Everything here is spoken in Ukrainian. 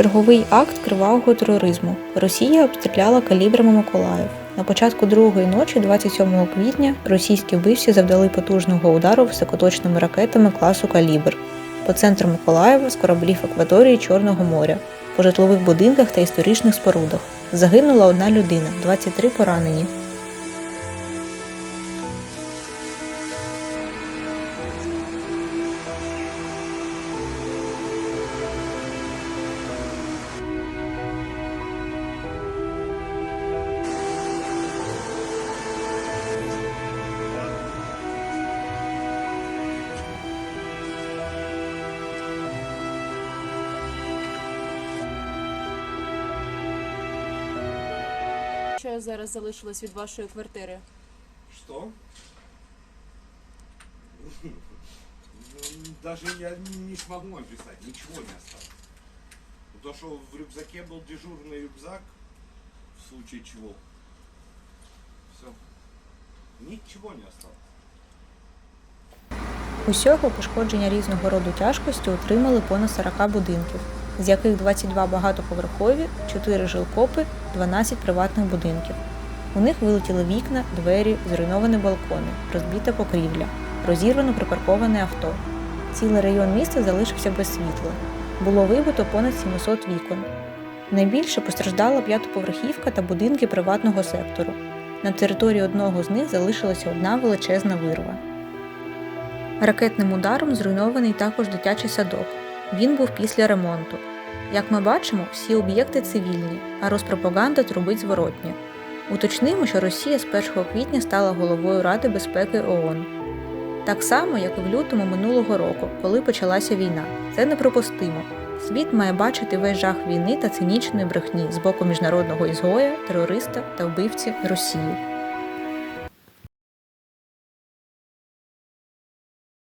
Черговий акт кривавого тероризму. Росія обстріляла калібрами Миколаїв. На початку другої ночі, 27 квітня, російські вбивці завдали потужного удару високоточними ракетами класу Калібр по центру Миколаєва з кораблів акваторії Чорного моря, по житлових будинках та історичних спорудах. Загинула одна людина, 23 поранені. Що зараз залишилось від вашої квартири? Что? Ну, Даже я не смогу описать, ничего не осталось. То, что в рюкзаке был дежурный рюкзак, в случае чего. Все. Ничего не осталось. Усього пошкодження різного роду тяжкості отримали понад 40 будинків, з яких 22 багатоповерхові, 4 жилкопи, 12 приватних будинків. У них вилетіли вікна, двері, зруйновані балкони, розбита покрівля, розірвано припарковане авто. Цілий район міста залишився без світла. Було вибито понад 700 вікон. Найбільше постраждала п'ятоповерхівка та будинки приватного сектору. На території одного з них залишилася одна величезна вирва. Ракетним ударом зруйнований також дитячий садок. Він був після ремонту. Як ми бачимо, всі об'єкти цивільні, а розпропаганда трубить зворотня. Уточнимо, що Росія з 1 квітня стала головою Ради безпеки ООН. Так само, як і в лютому минулого року, коли почалася війна. Це неприпустимо. Світ має бачити весь жах війни та цинічної брехні з боку міжнародного ізгоя, терориста та вбивці Росії.